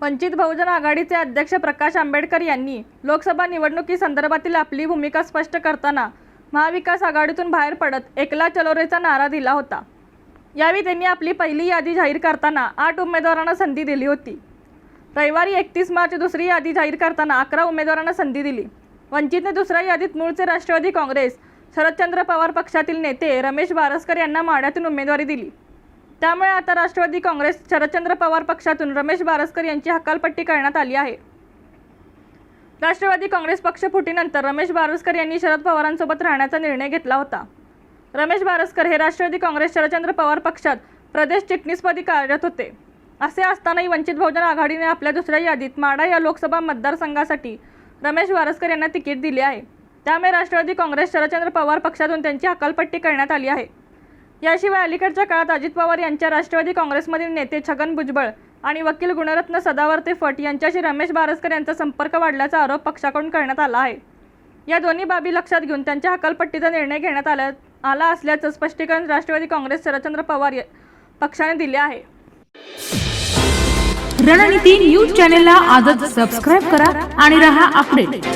वंचित बहुजन आघाडीचे अध्यक्ष प्रकाश आंबेडकर यांनी लोकसभा निवडणुकीसंदर्भातील आपली भूमिका स्पष्ट करताना महाविकास आघाडीतून बाहेर पडत एकला चलोरेचा नारा दिला होता. यावेळी त्यांनी आपली पहिली यादी जाहीर करताना आठ उमेदवारांना संधी दिली होती. रविवारी एकतीस मार्च दुसरी यादी जाहीर करताना अकरा उमेदवारांना संधी दिली. वंचितने दुसऱ्या यादीत मूळचे राष्ट्रवादी काँग्रेस शरदचंद्र पवार पक्षातील नेते रमेश बारसकर यांना माढ्यातून उमेदवारी दिली. त्यामुळे आता राष्ट्रवादी काँग्रेस शरदचंद्र पवार पक्षातून रमेश बारसकर यांची हकालपट्टी करण्यात आली आहे. राष्ट्रवादी काँग्रेस पक्ष फुटीनंतर रमेश बारसकर यांनी शरद पवारांसोबत राहण्याचा निर्णय घेतला होता. रमेश बारसकर हे राष्ट्रवादी काँग्रेस शरदचंद्र पवार पक्षात प्रदेश चिटणीसपदी कार्यरत होते. असे असतानाही वंचित बहुजन आघाडीने आपल्या दुसऱ्या यादीत माडा या लोकसभा मतदारसंघासाठी रमेश बारसकर यांना तिकीट दिले आहे. त्यामुळे राष्ट्रवादी काँग्रेस शरदचंद्र पवार पक्षातून त्यांची हकालपट्टी करण्यात आली आहे. याशिवाय अलीकडच्या काळात अजित पवार यांच्या राष्ट्रवादी काँग्रेसमधील नेते छगन भुजबळ आणि वकील गुणरत्न सदावर्ते फट यांच्याशी रमेश बारसकर यांचा संपर्क वाढल्याचा आरोप पक्षाकडून करण्यात आला आहे. या दोन्ही बाबी लक्षात घेऊन त्यांच्या हकालपट्टीचा निर्णय घेण्यात आला आला असल्याचं स्पष्टीकरण राष्ट्रवादी काँग्रेस शरदचंद्र पवार पक्षाने दिले आहे. रणनीती न्यूज चॅनेलला आजच सबस्क्राईब करा आणि रहा अपडेट